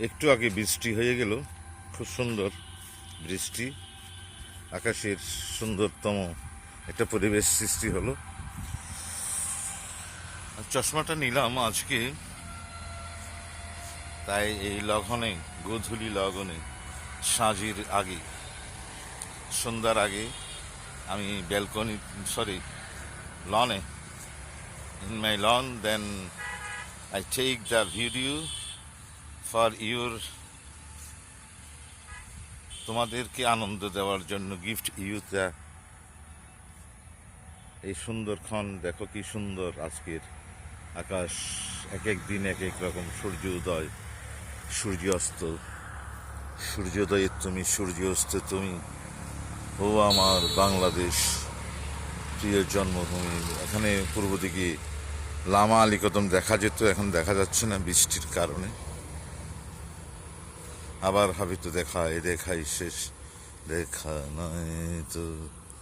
একটু আগে বৃষ্টি হয়ে গেল। খুব সুন্দর বৃষ্টি। আকাশের সুন্দরতম একটা পরিবেশ সৃষ্টি হলো। চশমাটা নিলাম আজকে। তাই এই লগনে গোধূলি লগনে সাঁঝির আগে, সন্ধ্যার আগে আমি ব্যালকনি সরি লনে, in my lawn, then I take the video for your তোমাদেরকে আনন্দ দেওয়ার জন্য গিফট ইউথ এই সুন্দর ক্ষণ, দেখো কি সুন্দর আজকের আকাশ। এক এক দিন এক এক রকম সূর্য উদয়। সূর্যাস্ত সূর্যোদয়ের তুমি সূর্যাস্ত তুমি। ও আমার বাংলাদেশ, প্রিয় জন্মভূমি। এখানে পূর্ব দিকে লামা আলিকদম দেখা যেত, এখন দেখা যাচ্ছে না বৃষ্টির কারণে। আবার ভাবি তো দেখা এ দেখাই শেষ। দেখা নয় তো।